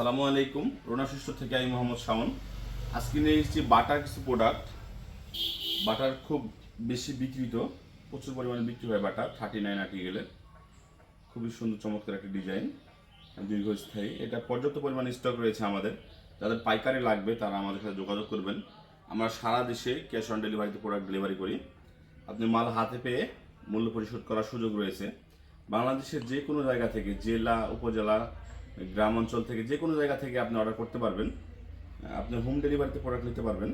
সালামু আলাইকুম, রোনা শিষ্ট থেকে আমি মোহাম্মদ শাওন। আজকে নিয়ে এসেছি বাটার কিছু প্রোডাক্ট বাটার খুব বেশি বিক্রিত, প্রচুর পরিমাণে বিক্রি হয় বাটার থার্টি নাইন আর্টিকেলে খুবই সুন্দর, চমৎকার একটা ডিজাইন দীর্ঘস্থায়ী। এটা পর্যাপ্ত পরিমাণে স্টক রয়েছে আমাদের। যাদের পাইকারি লাগবে, তারা আমাদের সাথে যোগাযোগ করবেন। আমরা সারা দেশে ক্যাশ অন ডেলিভারিতে প্রোডাক্ট ডেলিভারি করি। আপনি মাল হাতে পেয়ে মূল্য পরিশোধ করার সুযোগ রয়েছে। বাংলাদেশের যে কোনো জায়গা থেকে, জেলা, উপজেলা গ্রাম অঞ্চল থেকে যে কোনো জায়গা থেকে আপনি অর্ডার করতে পারবেন। আপনি হোম ডেলিভারিতে প্রোডাক্ট নিতে পারবেন।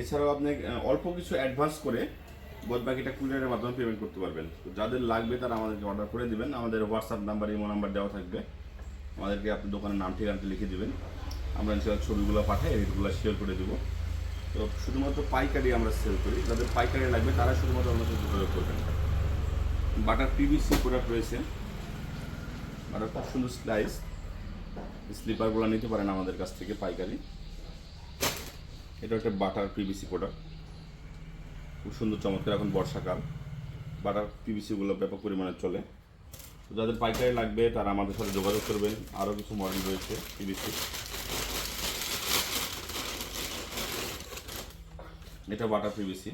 এছাড়াও আপনি অল্প কিছু অ্যাডভান্স করে বাদ বাকিটা কুরিয়ারের মাধ্যমে পেমেন্ট করতে পারবেন। তো যাদের লাগবে তারা আমাদেরকে অর্ডার করে দেবেন। আমাদের হোয়াটসঅ্যাপ নাম্বার ইমো নাম্বার দেওয়া থাকবে। আমাদেরকে আপনি দোকানের নাম ঠিকানাটা লিখে দেবেন। আমরা ইনশাল্লাহ ছবিগুলো পাঠাই রেটগুলো শেয়ার করে দেবো। তো শুধুমাত্র পাইকারি আমরা সেল করি। যাদের পাইকারি লাগবে তারা শুধুমাত্র আমাদের যোগাযোগ করবেন। বাটার পিভিসি প্রোডাক্ট রয়েছে। বাটার খুব সুন্দর স্লাইস স্লিপারগুলো নিতে পারেন আমাদের কাছ থেকে পাইকারি। এটা একটা বাটার পিভিসি প্রোডাক্ট খুব সুন্দর, চমৎকার এখন বর্ষাকাল। বাটার পিভিসিগুলো ব্যাপক পরিমাণে চলে। তো যাদের পাইকারি লাগবে, তারা আমাদের সাথে যোগাযোগ করবেন। আরও কিছু মডেল রয়েছে পিভিসি এটা বাটার পিভিসি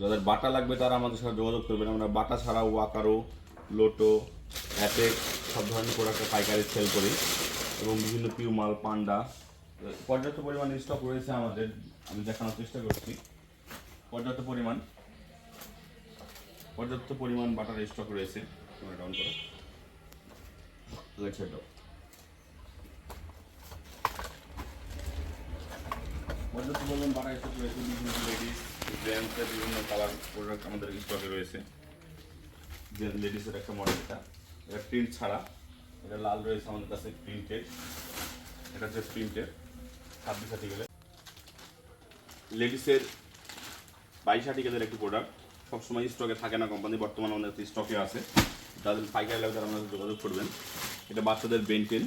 যাদের বাটা লাগবে, তারা আমাদের সাথে যোগাযোগ করবেন। আমরা বাটা ছাড়াও ওয়াকারো লোটো অ্যাপেক সব ধরনের প্রোডাক্ট পাইকারি সেল করি। এবং বিভিন্ন পিউমাল পান্ডা পর্যাপ্ত পরিমাণ স্টক রয়েছে আমাদের। আমি দেখানোর চেষ্টা করছি। পর্যাপ্ত পরিমাণ পর্যাপ্ত পরিমাণ বাটার স্টক রয়েছে। পর্যাপ্ত পরিমাণ বাটার স্টক রয়েছে। বিভিন্ন লেডিস বিভিন্ন কালার প্রোডাক্ট আমাদের স্টকে রয়েছে। লেডিসের একটা মডেল এটা। এটা প্রিন্ট ছাড়া। এটা লাল রয়েছে আমাদের কাছে প্রিন্টেড এটা হচ্ছে প্রিন্টেড ছাব্বিশ আর্টিকেলের লেডিসের বাইশ আর্টিকেলের একটি প্রোডাক্ট সবসময় স্টকে থাকে না কোম্পানি বর্তমানে আমাদের কাছে স্টকে আছে। যাদের পাইকারি লাগবে তারা আমাদের যোগাযোগ করবেন। এটা বাচ্চাদের বেনটেন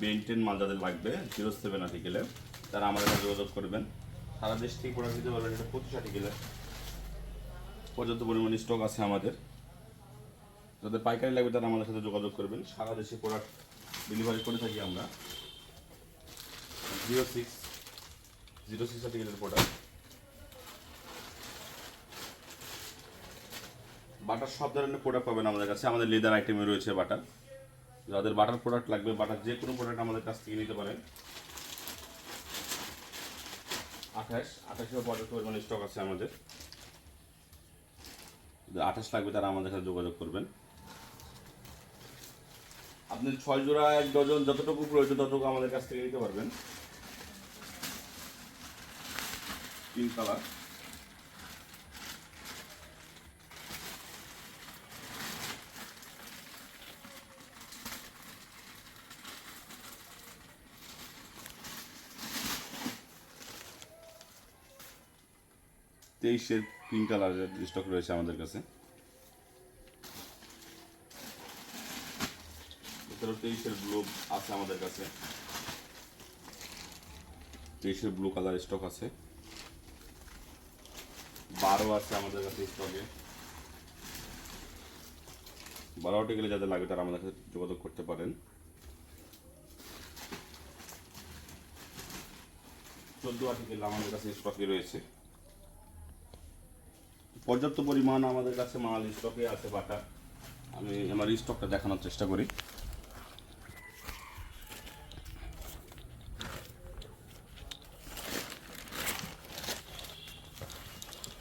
বেনটেন মাল যাদের লাগবে জিরো সেভেন আর্টিকেলের তারা আমাদের যোগাযোগ করবেন। সারা দেশ থেকে প্রোডাক্ট দিতে পারবেন, এটা পঁচিশ আর্টিকেলের পর্যাপ্ত পরিমাণে স্টক আছে আমাদের। যাদের পাইকারি লাগবে তারা আমাদের সাথে যোগাযোগ করবেন। সারা দেশে প্রোডাক্ট ডেলিভারি করে থাকি আমরা। জিরো সিক্স জিরো সিক্স আর্টিকেলের প্রোডাক্ট বাটার সব ধরনের প্রোডাক্ট পাবেন আমাদের কাছে। আমাদের লেদার আইটেমে রয়েছে বাটার যাদের বাটার প্রোডাক্ট লাগবে বাটার যে কোনো প্রোডাক্ট আমাদের কাছ থেকে নিতে পারেন। আঠাশ আঠাশের পর্যাপ্ত পরিমাণে স্টক আছে আমাদের। আঠাশ লাগবে তারা আমাদের সাথে যোগাযোগ করবেন। আপনি ছয় জোড়া, এক ডজন, যতটুকু প্রয়োজন ততটুকু আমাদের কাছ থেকে নিতে পারবেন। তিন কালার। তেইশের পিঙ্ক কালারের স্টক রয়েছে আমাদের কাছে। এছাড়াও তেইশের ব্লু আছে আমাদের কাছে। তেইশের ব্লু কালার স্টক আছে। বারো আছে আমাদের কাছে স্টকে বারো গেলে যাদের লাগবে তারা আমাদের সাথে যোগাযোগ করতে পারেন। চোদ্দ আর্টিকেল আমাদের কাছে স্টকে রয়েছে। পর্যাপ্ত পরিমাণ আমাদের কাছে মাল স্টকে আছে বাটা আমি আমার স্টকটা দেখানোর চেষ্টা করি।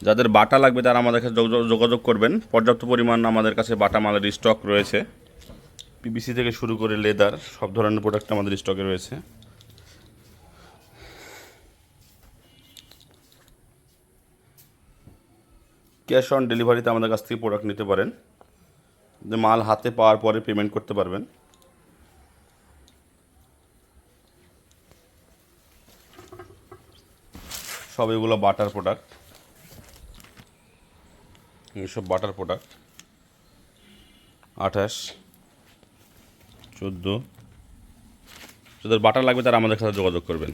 যাদের বাটা লাগবে তারা আমাদের কাছে যোগ- যোগাযোগ করবেন। পর্যাপ্ত পরিমাণ আমাদের কাছে বাটা মালের স্টক রয়েছে। পিবিসি থেকে শুরু করে লেদার, সব ধরনের প্রোডাক্ট আমাদের স্টকে রয়েছে। ক্যাশ অন ডেলিভারিতে আমাদের কাছ থেকে প্রোডাক্ট নিতে পারেন। যে মাল হাতে পাওয়ার পরে পেমেন্ট করতে পারবেন। সব এগুলো বাটার প্রোডাক্ট এইসব বাটার প্রোডাক্ট আঠাশ, চোদ্দ। যাদের বাটার লাগবে তারা আমাদের সাথে যোগাযোগ করবেন।